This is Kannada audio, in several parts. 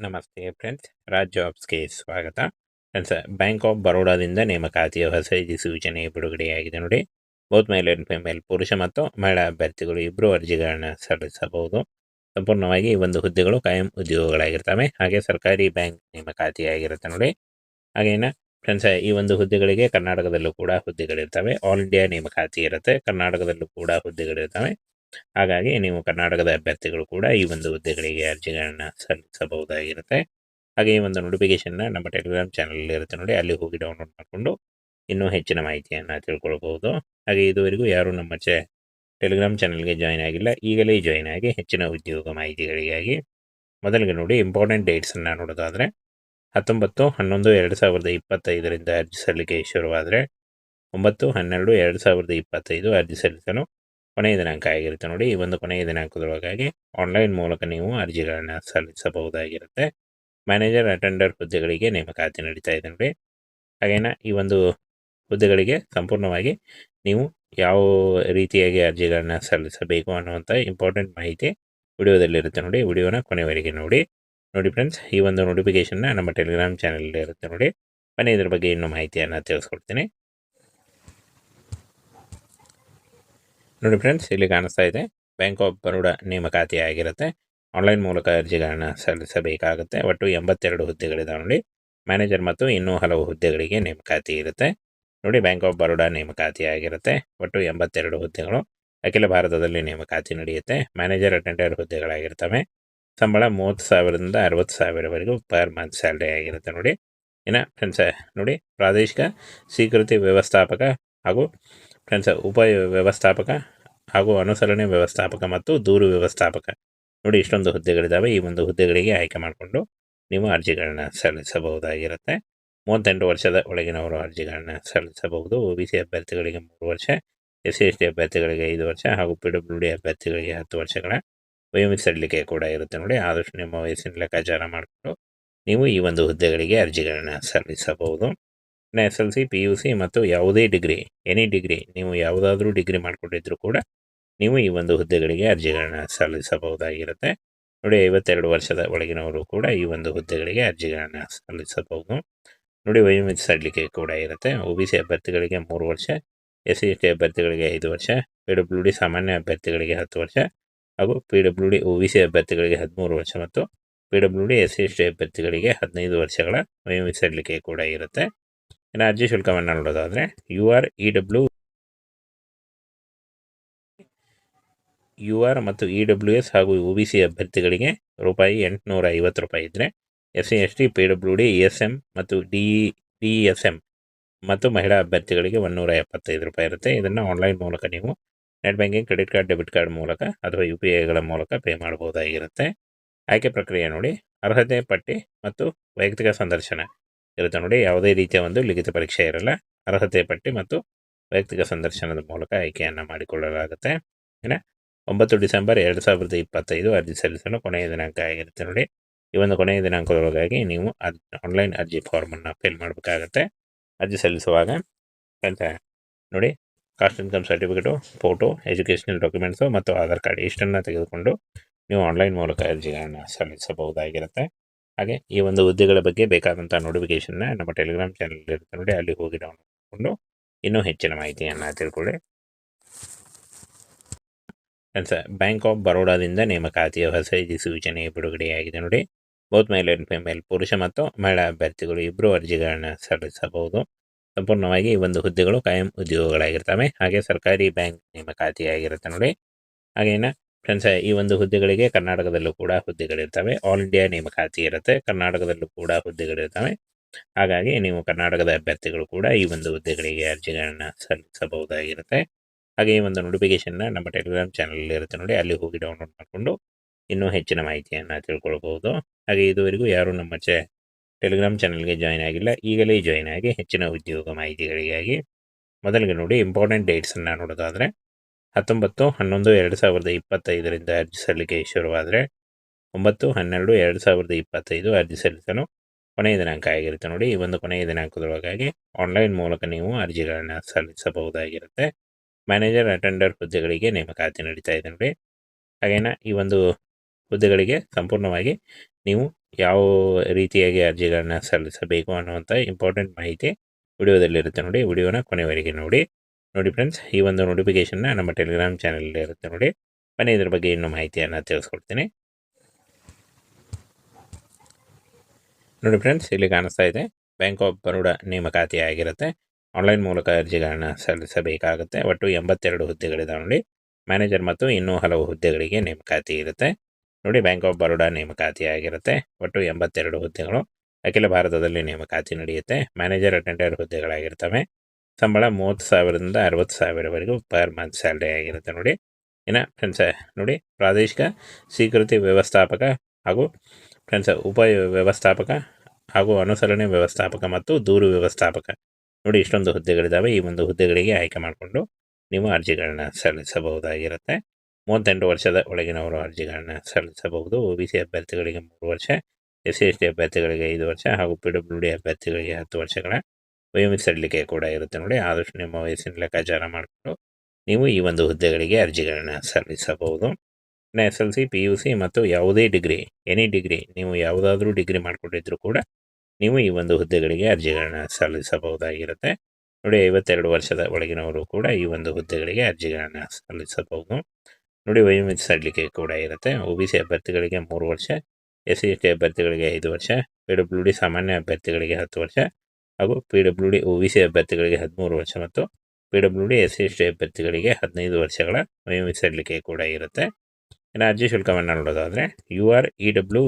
ನಮಸ್ತೆ ಫ್ರೆಂಡ್ಸ್ ರಾಜ್ ಜಾಬ್ಸ್ಗೆ ಸ್ವಾಗತ. ಫ್ರೆಂಡ್ಸ್ ಬ್ಯಾಂಕ್ ಆಫ್ ಬರೋಡಾದಿಂದ ನೇಮಕಾತಿಯ ಹೊಸ ಸೂಚನೆ ಬಿಡುಗಡೆಯಾಗಿದೆ ನೋಡಿ. ಬೋತ್ ಮೇಲ್ ಅಂಡ್ ಫಿಮೇಲ್ ಪುರುಷ ಮತ್ತು ಮಹಿಳಾ ಅಭ್ಯರ್ಥಿಗಳು ಇಬ್ಬರು ಅರ್ಜಿಗಳನ್ನು ಸಲ್ಲಿಸಬಹುದು. ಸಂಪೂರ್ಣವಾಗಿ ಈ ಒಂದು ಹುದ್ದೆಗಳು ಕಾಯಂ ಉದ್ಯೋಗಗಳಾಗಿರ್ತವೆ. ಹಾಗೆ ಸರ್ಕಾರಿ ಬ್ಯಾಂಕ್ ನೇಮಕಾತಿಯಾಗಿರುತ್ತೆ ನೋಡಿ. ಹಾಗೇನ ಫ್ರೆಂಡ್ಸ್ ಈ ಒಂದು ಹುದ್ದೆಗಳಿಗೆ ಕರ್ನಾಟಕದಲ್ಲೂ ಕೂಡ ಹುದ್ದೆಗಳಿರ್ತವೆ. ಆಲ್ ಇಂಡಿಯಾ ನೇಮಕಾತಿ ಇರುತ್ತೆ. ಕರ್ನಾಟಕದಲ್ಲೂ ಕೂಡ ಹುದ್ದೆಗಳಿರ್ತವೆ. ಹಾಗಾಗಿ ನೀವು ಕರ್ನಾಟಕದ ಅಭ್ಯರ್ಥಿಗಳು ಕೂಡ ಈ ಒಂದು ಹುದ್ದೆಗಳಿಗೆ ಅರ್ಜಿಗಳನ್ನು ಸಲ್ಲಿಸಬಹುದಾಗಿರುತ್ತೆ. ಹಾಗೆ ಈ ಒಂದು ನೋಟಿಫಿಕೇಶನ್ನ ನಮ್ಮ ಟೆಲಿಗ್ರಾಮ್ ಚಾನಲ್ ಇರುತ್ತೆ ನೋಡಿ, ಅಲ್ಲಿ ಹೋಗಿ ಡೌನ್ಲೋಡ್ ಮಾಡಿಕೊಂಡು ಇನ್ನೂ ಹೆಚ್ಚಿನ ಮಾಹಿತಿಯನ್ನು ತಿಳ್ಕೊಳ್ಬಹುದು. ಹಾಗೆ ಇದುವರೆಗೂ ಯಾರು ನಮ್ಮ ಚೆ ಟೆಲಿಗ್ರಾಮ್ ಚಾನಲ್ಗೆ ಜಾಯ್ನ್ ಆಗಿಲ್ಲ. ಈಗಲೇ ಜಾಯ್ನ್ ಆಗಿ ಹೆಚ್ಚಿನ ಉದ್ಯೋಗ ಮಾಹಿತಿಗಳಿಗಾಗಿ ಮೊದಲಿಗೆ ನೋಡಿ ಇಂಪಾರ್ಟೆಂಟ್ ಡೇಟ್ಸನ್ನು ನೋಡೋದಾದರೆ ಹತ್ತೊಂಬತ್ತು, ಹನ್ನೊಂದು, ಎರಡು ಸಾವಿರದ ಇಪ್ಪತ್ತೈದರಿಂದ ಅರ್ಜಿ ಸಲ್ಲಿಕೆ ಶುರುವಾದರೆ ಒಂಬತ್ತು, ಹನ್ನೆರಡು, ಎರಡು ಸಾವಿರದ ಇಪ್ಪತ್ತೈದು ಅರ್ಜಿ ಸಲ್ಲಿಸಲು ಕೊನೆಯ ದಿನಾಂಕ ಆಗಿರುತ್ತೆ ನೋಡಿ. ಈ ಒಂದು ಕೊನೆಯ ದಿನಾಂಕದೊಳಗಾಗಿ ಆನ್ಲೈನ್ ಮೂಲಕ ನೀವು ಅರ್ಜಿಗಳನ್ನು ಸಲ್ಲಿಸಬಹುದಾಗಿರುತ್ತೆ. ಮ್ಯಾನೇಜರ್ ಅಟೆಂಡರ್ ಹುದ್ದೆಗಳಿಗೆ ನೇಮಕಾತಿ ನಡೀತಾ ಇದೆ ನೋಡಿ. ಹಾಗೇನ ಈ ಒಂದು ಹುದ್ದೆಗಳಿಗೆ ಸಂಪೂರ್ಣವಾಗಿ ನೀವು ಯಾವ ರೀತಿಯಾಗಿ ಅರ್ಜಿಗಳನ್ನು ಸಲ್ಲಿಸಬೇಕು ಅನ್ನುವಂಥ ಇಂಪಾರ್ಟೆಂಟ್ ಮಾಹಿತಿ ವಿಡಿಯೋದಲ್ಲಿರುತ್ತೆ ನೋಡಿ. ವಿಡಿಯೋನ ಕೊನೆವರೆಗೆ ನೋಡಿ. ನೋಡಿ ಫ್ರೆಂಡ್ಸ್ ಈ ಒಂದು ನೋಟಿಫಿಕೇಶನ್ನ ನಮ್ಮ ಟೆಲಿಗ್ರಾಮ್ ಚಾನಲಲ್ಲಿ ಇರುತ್ತೆ ನೋಡಿ. ಬನ್ನಿ ಇದ್ರ ಬಗ್ಗೆ ಇನ್ನೂ ಮಾಹಿತಿಯನ್ನು ತಿಳಿಸ್ಕೊಡ್ತೀನಿ. ನೋಡಿ ಫ್ರೆಂಡ್ಸ್ ಇಲ್ಲಿ ಕಾಣಿಸ್ತಾ ಇದೆ. ಬ್ಯಾಂಕ್ ಆಫ್ ಬರೋಡಾ ನೇಮಕಾತಿ ಆಗಿರುತ್ತೆ. ಆನ್ಲೈನ್ ಮೂಲಕ ಅರ್ಜಿಗಳನ್ನು ಸಲ್ಲಿಸಬೇಕಾಗುತ್ತೆ. ಒಟ್ಟು ಎಂಬತ್ತೆರಡು ಹುದ್ದೆಗಳಿದಾವೆ ನೋಡಿ. ಮ್ಯಾನೇಜರ್ ಮತ್ತು ಇನ್ನೂ ಹಲವು ಹುದ್ದೆಗಳಿಗೆ ನೇಮಕಾತಿ ಇರುತ್ತೆ. ನೋಡಿ ಬ್ಯಾಂಕ್ ಆಫ್ ಬರೋಡಾ ನೇಮಕಾತಿ ಆಗಿರುತ್ತೆ. ಒಟ್ಟು ಎಂಬತ್ತೆರಡು ಹುದ್ದೆಗಳು. ಅಖಿಲ ಭಾರತದಲ್ಲಿ ನೇಮಕಾತಿ ನಡೆಯುತ್ತೆ. ಮ್ಯಾನೇಜರ್ ಅಟೆಂಡರ್ ಹುದ್ದೆಗಳಾಗಿರ್ತವೆ. ಸಂಬಳ ಮೂವತ್ತು ಸಾವಿರದಿಂದ ಅರವತ್ತು ಸಾವಿರವರೆಗೂ ಪರ್ ಮಂತ್ ಸ್ಯಾಲ್ರಿ ಆಗಿರುತ್ತೆ ನೋಡಿ. ಇನ್ನು ಫ್ರೆಂಡ್ಸ್ ನೋಡಿ, ಪ್ರಾದೇಶಿಕ, ಸ್ವೀಕೃತಿ ವ್ಯವಸ್ಥಾಪಕ ಹಾಗೂ ಫ್ರೆಂಡ್ಸ್ ಉಪ ವ್ಯವಸ್ಥಾಪಕ ಹಾಗೂ ಅನುಸರಣೆ ವ್ಯವಸ್ಥಾಪಕ ಮತ್ತು ದೂರು ವ್ಯವಸ್ಥಾಪಕ. ನೋಡಿ, ಇಷ್ಟೊಂದು ಹುದ್ದೆಗಳಿದ್ದಾವೆ ಈ ಒಂದು ಹುದ್ದೆಗಳಿಗೆ ಆಯ್ಕೆ ಮಾಡಿಕೊಂಡು ನೀವು ಅರ್ಜಿಗಳನ್ನ ಸಲ್ಲಿಸಬಹುದಾಗಿರುತ್ತೆ. ಮೂವತ್ತೆಂಟು ವರ್ಷದ ಒಳಗಿನವರು ಅರ್ಜಿಗಳನ್ನ ಸಲ್ಲಿಸಬಹುದು. ಒ ಬಿ ಸಿ ಅಭ್ಯರ್ಥಿಗಳಿಗೆ ಮೂರು ವರ್ಷ, ಎಸ್ ಸಿ ಎಸ್ ಟಿ ಅಭ್ಯರ್ಥಿಗಳಿಗೆ ಐದು ವರ್ಷ ಹಾಗೂ ಪಿ ಡಬ್ಲ್ಯೂ ಡಿ ಅಭ್ಯರ್ಥಿಗಳಿಗೆ ಹತ್ತು ವರ್ಷಗಳ ವಯೋಮಿಸಲಿಕ್ಕೆ ಕೂಡ ಇರುತ್ತೆ. ನೋಡಿ, ಆದಷ್ಟು ನಿಮ್ಮ ವಯಸ್ಸಿನ ಲೆಕ್ಕಾಚಾರ ಮಾಡಿಕೊಂಡು ನೀವು ಈ ಒಂದು ಹುದ್ದೆಗಳಿಗೆ ಅರ್ಜಿಗಳನ್ನ ಸಲ್ಲಿಸಬಹುದು. S L C, P U C ಮತ್ತು ಯಾವುದೇ ಡಿಗ್ರಿ, ಎನಿ ಡಿಗ್ರಿ, ನೀವು ಯಾವುದಾದ್ರೂ ಡಿಗ್ರಿ ಮಾಡಿಕೊಂಡಿದ್ರು ಕೂಡ ನೀವು ಈ ಒಂದು ಹುದ್ದೆಗಳಿಗೆ ಅರ್ಜಿಗಳನ್ನ ಸಲ್ಲಿಸಬಹುದಾಗಿರುತ್ತೆ. ನೋಡಿ, ಐವತ್ತೆರಡು ವರ್ಷದ ಒಳಗಿನವರು ಕೂಡ ಈ ಒಂದು ಹುದ್ದೆಗಳಿಗೆ ಅರ್ಜಿಗಳನ್ನು ಸಲ್ಲಿಸಬಹುದು. ನೋಡಿ, ವಯೋಮಿತಿ ಸಡಿಲಿಕೆ ಕೂಡ ಇರುತ್ತೆ. ಒ ಬಿ ಸಿ ಅಭ್ಯರ್ಥಿಗಳಿಗೆ ಮೂರು ವರ್ಷ, ಎಸ್ ಸಿ ಎಸ್ ಟಿ ಅಭ್ಯರ್ಥಿಗಳಿಗೆ ಐದು ವರ್ಷ, ಪಿ ಡಬ್ಲ್ಯೂ ಡಿ ಸಾಮಾನ್ಯ ಅಭ್ಯರ್ಥಿಗಳಿಗೆ ಹತ್ತು ವರ್ಷ ಹಾಗೂ P W D, O B C ಅಭ್ಯರ್ಥಿಗಳಿಗೆ ಹದಿಮೂರು ವರ್ಷ ಮತ್ತು P W D, S C S T ಅಭ್ಯರ್ಥಿಗಳಿಗೆ ಹದಿನೈದು ವರ್ಷಗಳ ವಯೋಮಿತಿ ಸಡಿಲಿಕೆ ಕೂಡ ಇರುತ್ತೆ. ಇನ್ನು ಅರ್ಜಿ ಶುಲ್ಕವನ್ನು ನೋಡೋದಾದರೆ U R E W U R ಮತ್ತು ಇ ಡಬ್ಲ್ಯೂ ಎಸ್ ಹಾಗೂ ಒ ಬಿ ಸಿ ಅಭ್ಯರ್ಥಿಗಳಿಗೆ ರೂಪಾಯಿ ಎಂಟುನೂರ ಐವತ್ತು ರೂಪಾಯಿ ಇದ್ದರೆ S C S T, P W D S M ಮತ್ತು ಡಿ ಡಿ ಎಸ್ ಎಂ ಮತ್ತು ಮಹಿಳಾ ಅಭ್ಯರ್ಥಿಗಳಿಗೆ ಒಂದೂರ ಎಪ್ಪತ್ತೈದು ರೂಪಾಯಿ ಇರುತ್ತೆ. ಇದನ್ನು ಆನ್ಲೈನ್ ಮೂಲಕ ನೀವು net banking, credit card, debit card ಮೂಲಕ ಅಥವಾ ಯು ಪಿ ಐಗಳ ಮೂಲಕ ಪೇ ಮಾಡಬಹುದಾಗಿರುತ್ತೆ ಆಯ್ಕೆ ಪ್ರಕ್ರಿಯೆ ನೋಡಿ. ಅರ್ಹತೆ, ಪಟ್ಟಿ ಮತ್ತು ವೈಯಕ್ತಿಕ ಸಂದರ್ಶನ. ಇರುತ್ತೆ ನೋಡಿ ಯಾವುದೇ ರೀತಿಯ ಒಂದು ಲಿಖಿತ ಪರೀಕ್ಷೆ ಇರಲ್ಲ. ಅರ್ಹತೆ ಪಟ್ಟಿ ಮತ್ತು ವೈಯಕ್ತಿಕ ಸಂದರ್ಶನದ ಮೂಲಕ ಆಯ್ಕೆಯನ್ನು ಮಾಡಿಕೊಳ್ಳಲಾಗುತ್ತೆ. ಏನ? ಒಂಬತ್ತು ಡಿಸೆಂಬರ್ ಎರಡು ಸಾವಿರದ ಇಪ್ಪತ್ತೈದು ಅರ್ಜಿ ಸಲ್ಲಿಸಲು ಕೊನೆಯ ದಿನಾಂಕ ಆಗಿರುತ್ತೆ ನೋಡಿ. ಈ ಒಂದು ಕೊನೆಯ ದಿನಾಂಕದೊಳಗಾಗಿ ನೀವು ಆನ್ಲೈನ್ ಅರ್ಜಿ ಫಾರ್ಮನ್ನು ಫಿಲ್ ಮಾಡಬೇಕಾಗತ್ತೆ. ಅರ್ಜಿ ಸಲ್ಲಿಸುವಾಗ ಅಂತ ನೋಡಿ caste income certificate photo educational documents ಮತ್ತು ಆಧಾರ್ ಕಾರ್ಡ್ ಇಷ್ಟನ್ನು ತೆಗೆದುಕೊಂಡು ನೀವು ಆನ್ಲೈನ್ ಮೂಲಕ ಅರ್ಜಿಗಳನ್ನು ಸಲ್ಲಿಸಬಹುದಾಗಿರುತ್ತೆ. ಹಾಗೆ ಈ ಒಂದು ಹುದ್ದೆಗಳ ಬಗ್ಗೆ ಬೇಕಾದಂಥ ನೋಟಿಫಿಕೇಷನ್ನ ನಮ್ಮ ಟೆಲಿಗ್ರಾಮ್ ಚಾನಲ್ ಇರುತ್ತೆ ನೋಡಿ, ಅಲ್ಲಿ ಹೋಗಿ ಡೌನ್ಲೋಡ್ ಮಾಡಿಕೊಂಡು ಇನ್ನೂ ಹೆಚ್ಚಿನ ಮಾಹಿತಿಯನ್ನು ತಿಳ್ಕೊಳ್ಳಿ. ಸರ್ ಬ್ಯಾಂಕ್ ಆಫ್ ಬರೋಡಾದಿಂದ ನೇಮಕಾತಿಯ ಹೊಸ ಸೂಚನೆ ಬಿಡುಗಡೆಯಾಗಿದೆ ನೋಡಿ. ಬೌತ್ ಮೇಲ್ ಅಂಡ್ ಫಿಮೇಲ್ ಪುರುಷ ಮತ್ತು ಮಹಿಳಾ ಅಭ್ಯರ್ಥಿಗಳು ಇಬ್ಬರು ಅರ್ಜಿಗಳನ್ನು ಸಲ್ಲಿಸಬಹುದು. ಸಂಪೂರ್ಣವಾಗಿ ಈ ಒಂದು ಹುದ್ದೆಗಳು ಕಾಯಂ ಉದ್ಯೋಗಗಳಾಗಿರ್ತವೆ. ಹಾಗೆ ಸರ್ಕಾರಿ ಬ್ಯಾಂಕ್ ನೇಮಕಾತಿಯಾಗಿರುತ್ತೆ ನೋಡಿ. ಹಾಗೇನ ಫ್ರೆಂಡ್ಸ್, ಈ ಒಂದು ಹುದ್ದೆಗಳಿಗೆ ಕರ್ನಾಟಕದಲ್ಲೂ ಕೂಡ ಹುದ್ದೆಗಳಿರ್ತವೆ. ಆಲ್ ಇಂಡಿಯಾ ನೇಮಕಾತಿ ಇರುತ್ತೆ. ಕರ್ನಾಟಕದಲ್ಲೂ ಕೂಡ ಹುದ್ದೆಗಳಿರ್ತವೆ. ಹಾಗಾಗಿ ನೀವು ಕರ್ನಾಟಕದ ಅಭ್ಯರ್ಥಿಗಳು ಕೂಡ ಈ ಒಂದು ಹುದ್ದೆಗಳಿಗೆ ಅರ್ಜಿಗಳನ್ನು ಸಲ್ಲಿಸಬಹುದಾಗಿರುತ್ತೆ. ಹಾಗೆ ಈ ಒಂದು ನೋಟಿಫಿಕೇಶನ್ನ ನಮ್ಮ ಟೆಲಿಗ್ರಾಮ್ ಚಾನಲ್ ಇರುತ್ತೆ ನೋಡಿ. ಅಲ್ಲಿ ಹೋಗಿ ಡೌನ್ಲೋಡ್ ಮಾಡಿಕೊಂಡು ಇನ್ನೂ ಹೆಚ್ಚಿನ ಮಾಹಿತಿಯನ್ನು ತಿಳ್ಕೊಳ್ಬಹುದು. ಹಾಗೆ ಇದುವರೆಗೂ ಯಾರು ನಮ್ಮ ಚೆ ಟೆಲಿಗ್ರಾಮ್ ಚಾನಲ್ಗೆ ಜಾಯ್ನ್ ಆಗಿಲ್ಲ. ಈಗಲೇ ಜಾಯ್ನ್ ಆಗಿ ಹೆಚ್ಚಿನ ಉದ್ಯೋಗ ಮಾಹಿತಿಗಳಿಗಾಗಿ ಮೊದಲಿಗೆ ನೋಡಿ ಇಂಪಾರ್ಟೆಂಟ್ ಡೇಟ್ಸನ್ನು ನೋಡೋದಾದರೆ ಹತ್ತೊಂಬತ್ತು, ಹನ್ನೊಂದು, ಎರಡು ಸಾವಿರದ ಇಪ್ಪತ್ತೈದರಿಂದ ಅರ್ಜಿ ಸಲ್ಲಿಕೆ ಶುರುವಾದರೆ ಒಂಬತ್ತು, ಹನ್ನೆರಡು, ಎರಡು ಸಾವಿರದ ಇಪ್ಪತ್ತೈದು ಅರ್ಜಿ ಸಲ್ಲಿಸಲು ಕೊನೆಯ ದಿನಾಂಕ ಆಗಿರುತ್ತೆ ನೋಡಿ. ಈ ಒಂದು ಕೊನೆಯ ದಿನಾಂಕದೊಳಗಾಗಿ ಆನ್ಲೈನ್ ಮೂಲಕ ನೀವು ಅರ್ಜಿಗಳನ್ನು ಸಲ್ಲಿಸಬಹುದಾಗಿರುತ್ತೆ. ಮ್ಯಾನೇಜರ್, ಅಟೆಂಡರ್ ಹುದ್ದೆಗಳಿಗೆ ನೇಮಕಾತಿ ನಡೀತಾ ಇದೆ ನೋಡಿ. ಹಾಗೇನ ಈ ಒಂದು ಹುದ್ದೆಗಳಿಗೆ ಸಂಪೂರ್ಣವಾಗಿ ನೀವು ಯಾವ ರೀತಿಯಾಗಿ ಅರ್ಜಿಗಳನ್ನು ಸಲ್ಲಿಸಬೇಕು ಅನ್ನುವಂಥ ಇಂಪಾರ್ಟೆಂಟ್ ಮಾಹಿತಿ ವಿಡಿಯೋದಲ್ಲಿರುತ್ತೆ ನೋಡಿ. ವಿಡಿಯೋನ ಕೊನೆವರೆಗೆ ನೋಡಿ. ನೋಡಿ ಫ್ರೆಂಡ್ಸ್ ಈ ಒಂದು ನೋಟಿಫಿಕೇಷನ್ನ ನಮ್ಮ ಟೆಲಿಗ್ರಾಮ್ ಚಾನಲಲ್ಲಿ ಇರುತ್ತೆ ನೋಡಿ. ಬನ್ನಿ ಇದ್ರ ಬಗ್ಗೆ ಇನ್ನೂ ಮಾಹಿತಿಯನ್ನು ತಿಳಿಸ್ಕೊಡ್ತೀನಿ. ನೋಡಿ ಫ್ರೆಂಡ್ಸ್ ಇಲ್ಲಿ ಕಾಣಿಸ್ತಾ ಇದೆ. ಬ್ಯಾಂಕ್ ಆಫ್ ಬರೋಡ ನೇಮಕಾತಿ ಆಗಿರುತ್ತೆ ಆನ್ಲೈನ್ ಮೂಲಕ ಅರ್ಜಿಗಳನ್ನು ಸಲ್ಲಿಸಬೇಕಾಗುತ್ತೆ. ಒಟ್ಟು ಎಂಬತ್ತೆರಡು ಹುದ್ದೆಗಳಿದಾವೆ ನೋಡಿ. ಮ್ಯಾನೇಜರ್ ಮತ್ತು ಇನ್ನೂ ಹಲವು ಹುದ್ದೆಗಳಿಗೆ ನೇಮಕಾತಿ ಇರುತ್ತೆ. ನೋಡಿ ಬ್ಯಾಂಕ್ ಆಫ್ ಬರೋಡಾ ನೇಮಕಾತಿ ಆಗಿರುತ್ತೆ ಒಟ್ಟು ಎಂಬತ್ತೆರಡು ಹುದ್ದೆಗಳು. ಅಖಿಲ ಭಾರತದಲ್ಲಿ ನೇಮಕಾತಿ ನಡೆಯುತ್ತೆ. ಮ್ಯಾನೇಜರ್ ಅಟೆಂಡರ್ ಹುದ್ದೆಗಳಾಗಿರ್ತವೆ. ಸಂಬಳ ಮೂವತ್ತು ಸಾವಿರದಿಂದ ಅರವತ್ತು ಸಾವಿರವರೆಗೂ ಪರ್ ಮಂತ್ ಸ್ಯಾಲ್ರಿ ಆಗಿರುತ್ತೆ ನೋಡಿ. ಇನ್ನು ಫ್ರೆಂಡ್ಸ್ ನೋಡಿ ಪ್ರಾದೇಶಿಕ ಸ್ವೀಕೃತಿ ವ್ಯವಸ್ಥಾಪಕ ಹಾಗೂ ಫ್ರೆಂಡ್ಸ್ ಉಪ ವ್ಯವಸ್ಥಾಪಕ ಹಾಗೂ ಅನುಸರಣೆ ವ್ಯವಸ್ಥಾಪಕ ಮತ್ತು ದೂರು ವ್ಯವಸ್ಥಾಪಕ. ನೋಡಿ ಇಷ್ಟೊಂದು ಹುದ್ದೆಗಳಿದ್ದಾವೆ ಈ ಒಂದು ಹುದ್ದೆಗಳಿಗೆ ಆಯ್ಕೆ ಮಾಡಿಕೊಂಡು ನೀವು ಅರ್ಜಿಗಳನ್ನ ಸಲ್ಲಿಸಬಹುದಾಗಿರುತ್ತೆ. ಮೂವತ್ತೆಂಟು ವರ್ಷದ ಒಳಗಿನವರು ಅರ್ಜಿಗಳನ್ನ ಸಲ್ಲಿಸಬಹುದು. ಒ ಬಿ ಸಿ ಅಭ್ಯರ್ಥಿಗಳಿಗೆ ಮೂರು ವರ್ಷ ಎಸ್ ಸಿ ಎಸ್ ಟಿ ಅಭ್ಯರ್ಥಿಗಳಿಗೆ ಐದು ವರ್ಷ ಹಾಗೂ ಪಿ ಡಬ್ಲ್ಯೂ ಡಿ ಅಭ್ಯರ್ಥಿಗಳಿಗೆ ಹತ್ತು ವರ್ಷಗಳ ವಯೋಮಿತಿ ಕೂಡ ಇರುತ್ತೆ ನೋಡಿ. ಆದಷ್ಟು ನಿಮ್ಮ ವಯಸ್ಸಿನ ಲೆಕ್ಕಾಚಾರ ಮಾಡಿಕೊಂಡು ನೀವು ಈ ಒಂದು ಹುದ್ದೆಗಳಿಗೆ ಅರ್ಜಿಗಳನ್ನ ಸಲ್ಲಿಸಬಹುದು. S L C, P U C ಮತ್ತು ಯಾವುದೇ ಡಿಗ್ರಿ, ಎನಿ ಡಿಗ್ರಿ, ನೀವು ಯಾವುದಾದ್ರೂ ಡಿಗ್ರಿ ಮಾಡಿಕೊಂಡಿದ್ರು ಕೂಡ ನೀವು ಈ ಒಂದು ಹುದ್ದೆಗಳಿಗೆ ಅರ್ಜಿಗಳನ್ನ ಸಲ್ಲಿಸಬಹುದಾಗಿರುತ್ತೆ. ನೋಡಿ, ಐವತ್ತೆರಡು ವರ್ಷದ ಒಳಗಿನವರು ಕೂಡ ಈ ಒಂದು ಹುದ್ದೆಗಳಿಗೆ ಅರ್ಜಿಗಳನ್ನು ಸಲ್ಲಿಸಬಹುದು. ನೋಡಿ ವಯೋಮಿತಿ ಸಡಿಲಿಕೆ ಕೂಡ ಇರುತ್ತೆ. ಒ ಬಿ ಸಿ ಅಭ್ಯರ್ಥಿಗಳಿಗೆ ಮೂರು ವರ್ಷ, ಎಸ್ ಸಿ ಅಭ್ಯರ್ಥಿಗಳಿಗೆ ಐದು ವರ್ಷ ಪಿ ಡಬ್ಲ್ಯೂ ಡಿ ಸಾಮಾನ್ಯ ಅಭ್ಯರ್ಥಿಗಳಿಗೆ ಹತ್ತು ವರ್ಷ ಹಾಗೂ P W D O B C ಅಭ್ಯರ್ಥಿಗಳಿಗೆ ಹದಿಮೂರು ವರ್ಷ ಮತ್ತು P W D S C S T ಅಭ್ಯರ್ಥಿಗಳಿಗೆ ಹದಿನೈದು ವರ್ಷಗಳ ವಯೋಮಿತಿ ಸಡಿಲಿಕೆ ಕೂಡ ಇರುತ್ತೆ. ಅರ್ಜಿ ಶುಲ್ಕವನ್ನು ನೋಡೋದಾದರೆ U R E W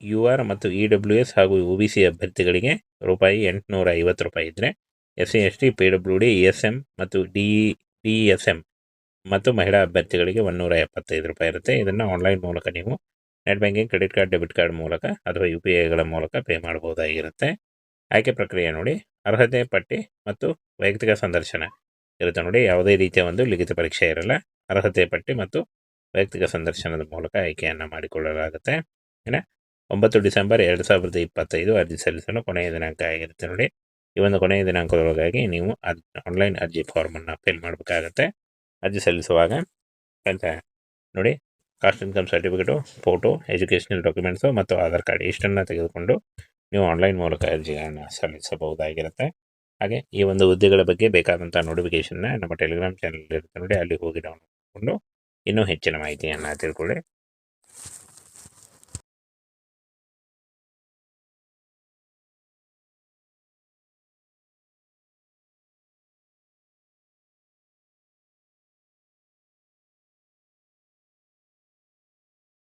U R ಮತ್ತು ಇ ಡಬ್ಲ್ಯೂ ಎಸ್ ಹಾಗೂ ಒ ಬಿ ಸಿ ಅಭ್ಯರ್ಥಿಗಳಿಗೆ ರೂಪಾಯಿ ಎಂಟುನೂರ ಐವತ್ತು ರೂಪಾಯಿ ಇದ್ದರೆ S C S T, P W D E S M ಮತ್ತು ಡಿ ಡಿ ಎಸ್ ಎಂ ಮತ್ತು ಮಹಿಳಾ ಅಭ್ಯರ್ಥಿಗಳಿಗೆ ಒಂದೂರ ಎಪ್ಪತ್ತೈದು ರೂಪಾಯಿ ಇರುತ್ತೆ. ಇದನ್ನು ಆನ್ಲೈನ್ ಮೂಲಕ ನೀವು net banking, credit card, debit card ಮೂಲಕ ಅಥವಾ ಯು ಪಿ ಐಗಳ ಮೂಲಕ ಪೇ ಮಾಡಬಹುದಾಗಿರುತ್ತೆ. ಆಯ್ಕೆ ಪ್ರಕ್ರಿಯೆ ನೋಡಿ. ಅರ್ಹತೆ, ಪಟ್ಟಿ ಮತ್ತು ವೈಯಕ್ತಿಕ ಸಂದರ್ಶನ ಇರುತ್ತೆ ನೋಡಿ. ಯಾವುದೇ ರೀತಿಯ ಒಂದು ಲಿಖಿತ ಪರೀಕ್ಷೆ ಇರಲ್ಲ. ಅರ್ಹತೆ, ಪಟ್ಟಿ ಮತ್ತು ವೈಯಕ್ತಿಕ ಸಂದರ್ಶನದ ಮೂಲಕ ಆಯ್ಕೆಯನ್ನು ಮಾಡಿಕೊಳ್ಳಲಾಗುತ್ತೆ. ಏನ? ಒಂಬತ್ತು ಡಿಸೆಂಬರ್ ಎರಡು ಸಾವಿರದ ಇಪ್ಪತ್ತೈದು ಅರ್ಜಿ ಸಲ್ಲಿಸಲು ಕೊನೆಯ ದಿನಾಂಕ ಆಗಿರುತ್ತೆ ನೋಡಿ. ಈ ಒಂದು ಕೊನೆಯ ದಿನಾಂಕದೊಳಗಾಗಿ ನೀವು ಆನ್ಲೈನ್ ಅರ್ಜಿ ಫಾರ್ಮನ್ನು ಫಿಲ್ ಮಾಡಬೇಕಾಗತ್ತೆ. ಅರ್ಜಿ ಸಲ್ಲಿಸುವಾಗ ಅಂತ ನೋಡಿ. Caste income certificate photo educational documents ಮತ್ತು ಆಧಾರ್ ಕಾರ್ಡ್ ಇಷ್ಟನ್ನು ತೆಗೆದುಕೊಂಡು ನೀವು ಆನ್ಲೈನ್ ಮೂಲಕ ಅರ್ಜಿಗಳನ್ನು ಸಲ್ಲಿಸಬಹುದಾಗಿರುತ್ತೆ. ಹಾಗೆ ಈ ಒಂದು ಹುದ್ದೆಗಳ ಬಗ್ಗೆ ಬೇಕಾದಂಥ ನೋಟಿಫಿಕೇಷನ್ನ ನಮ್ಮ ಟೆಲಿಗ್ರಾಮ್ ಚಾನಲ್ ಇರುತ್ತೆ ನೋಡಿ, ಅಲ್ಲಿ ಹೋಗಿ ಡೌನ್ಲೋಡ್ ಮಾಡಿಕೊಂಡು ಇನ್ನೂ ಹೆಚ್ಚಿನ ಮಾಹಿತಿಯನ್ನು ತಿಳ್ಕೊಳ್ಳಿ